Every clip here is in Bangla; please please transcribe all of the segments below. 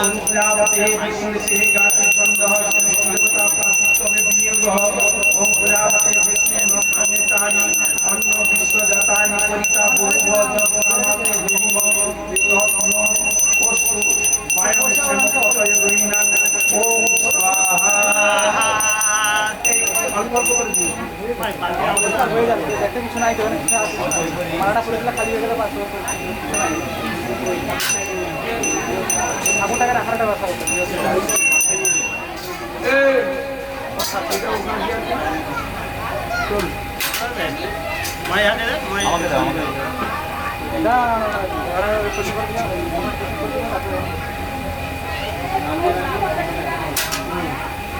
ওম প্রজাপতে বিষ্ণুসে গাতি দেবতা প্রাসিতমে বিনিয়োগঃ ওম বিষ্ণু নক্ষমে তানি অন্য বিশ্বজাতানি পরিতা পূর্ব যত্নামতে ধূম বিতত্ম অস্তু বায়ু শ্যামপতয় রহিনান ওম স্বাহা অল্প অল্প করে দিন একটা কিছু নাই তো মালাটা করে দিলে খালি হয়ে গেলে পাঁচশো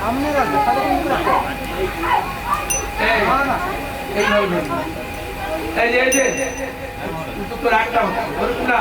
সামনে রাখবে তাহলে তুমি রাখবে এই যে এই যে তো রাখতাম না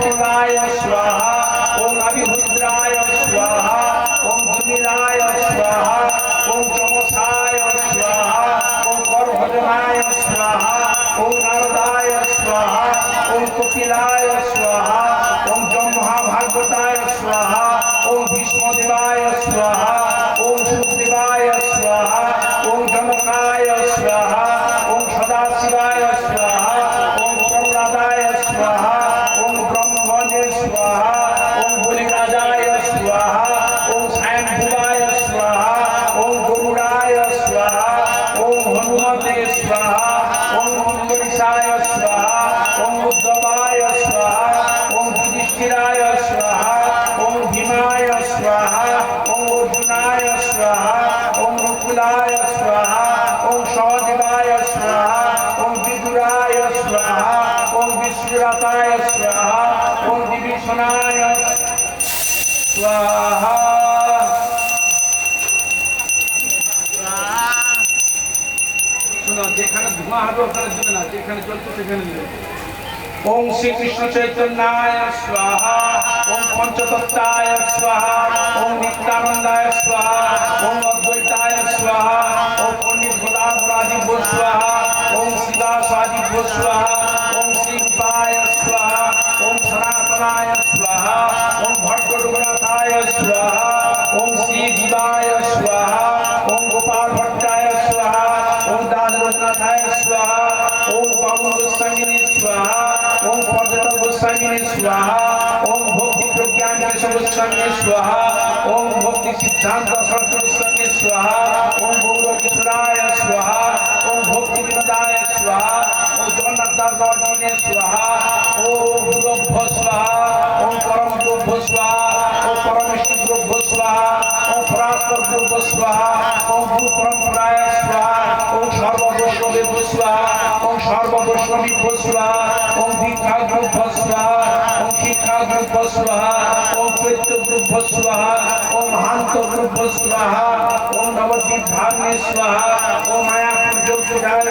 ওম ত্রিপুরায় স্বাহা ওম অভিভুদ্রায় স্বাহা ওম ভূমিরায় স্বাহা ওম চমসায় স্বাহা ওম গর্ভজনায় স্বাহা ওম নারদায় স্বাহা ওম কপিলায় স্বাহা ওম ব্রহ্মাভাগবতায় স্বাহা ওম ভীষ্মদেবায় স্বাহা ওম যুধিষ্ঠিরায় স্বাহা ওম ভীমায় স্বাহা ওম অর্জুনায় স্বাহা ওম নকুলায় স্বাহা ওম সহদেবায় স্বাহা ওম বিদুরায় স্বাহা ওম বিশ্বরাতায় স্বাহা ওম বিভীষণায় স্বাহা যেখানে ধোঁয়া হবে ওখানে দেবে না যেখানে চলছে সেখানে দেবে ওম শ্রীকৃষ্ণ চৈতন্যায় স্বাহা, ওম পঞ্চতত্তায় স্বাহা, ওম নিত্যানন্দায় স্বাহা, ওম অদ্বৈতায় স্বাহা, ওম পণ্ডিত গোদাধরাদিব্য স্বাহা, ওম শিবাসাদিব্য স্বাহা দাস রঘুনাথায় স্বাহা ওম বামন গোস্বামিনী স্বাহা ওম পর্যটক গোস্বামিনী স্বাহা ওম ভক্তি প্রজ্ঞান কেশব গোস্বামী স্বাহা ওম ভক্তি সিদ্ধান্ত সরস্বতী গোস্বামী স্বাহা ওম গৌর কিশোরায় স্বাহা ওম ভক্তি বিনোদায় স্বাহা ওম জগন্নাথ দাস বর্ধনে স্বাহা ওম গুরভ্য স্বাহা ওম পরম গুরভ্য স্বাহা ওম পরমেশ্বর গুরভ্য স্বাহা ওম পরাত্পর গুরভ্য স্বাহা ওম গুরু পরম্পরায় স্বাহা সর্ববৈষ্ণবী স্বাহা দীক্ষা গুরভ্য স্বাহা মায়াপুর যোগ্যায়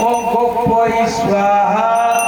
ওম গোপয় স্বাহা ওম বিদ্যায় স্বাহা